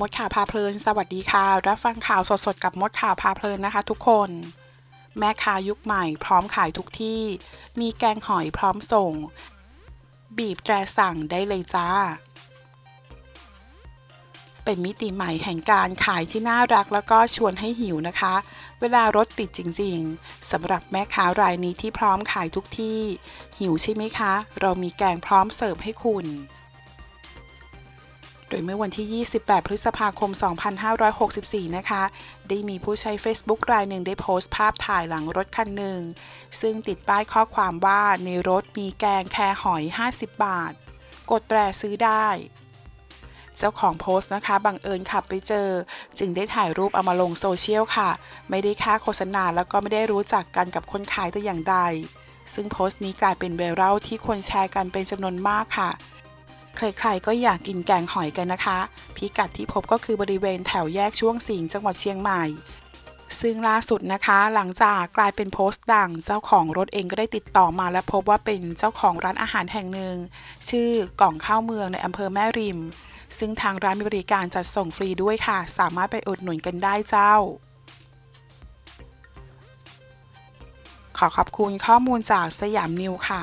มดข่าวพาเพลิน สวัสดีค่ะ รับฟังข่าวสดๆ กับมดข่าวพาเพลินนะคะ ทุกคน แม่ค้ายุคใหม่ พร้อมขายทุกที่ มีแกงหอยพร้อมส่ง บีบแตรสั่งได้เลยจ้า เป็นมิติใหม่แห่งการขายที่น่ารักแล้วก็ชวนให้หิวนะคะ เวลารถติดจริงๆสำหรับแม่ค้ารายนี้ที่พร้อมขายทุกที่ หิวใช่ไหมคะ เรามีแกงพร้อมเสิร์ฟให้คุณ โดยเมื่อวันที่ 28 พฤษภาคม 2564 นะคะ ได้มีผู้ใช้ Facebook รายหนึ่งได้โพสต์ภาพถ่ายหลังรถคันหนึ่ง ซึ่งติดป้ายข้อความว่าในรถมีแกงแคหอย 50 บาท กดแตรซื้อได้ เจ้าของโพสต์นะคะบังเอิญขับไปเจอ จึงได้ถ่ายรูปเอามาลงโซเชียลค่ะ ไม่ได้ค่าโฆษณาแล้วก็ไม่ได้รู้จักกันกับคนขายแต่อย่างใด ซึ่งโพสต์นี้กลายเป็นไวรัลที่คนแชร์กันเป็นจำนวนมากค่ะ ใครๆก็อยากกินแกงหอยกันนะคะ พิกัดที่พบก็คือบริเวณแถวแยกช่วงสิงห์จังหวัดเชียงใหม่ ซึ่งล่าสุดนะคะ หลังจากกลายเป็นโพสต์ดัง เจ้าของรถเองก็ได้ติดต่อมาและพบว่าเป็นเจ้าของร้านอาหารแห่งหนึ่ง ชื่อกล่องข้าวเมืองในอำเภอแม่ริม ซึ่งทางร้านมีบริการจัดส่งฟรีด้วยค่ะ สามารถไปอุดหนุนกันได้เจ้าขอขอบคุณข้อมูลจากสยามนิวค่ะ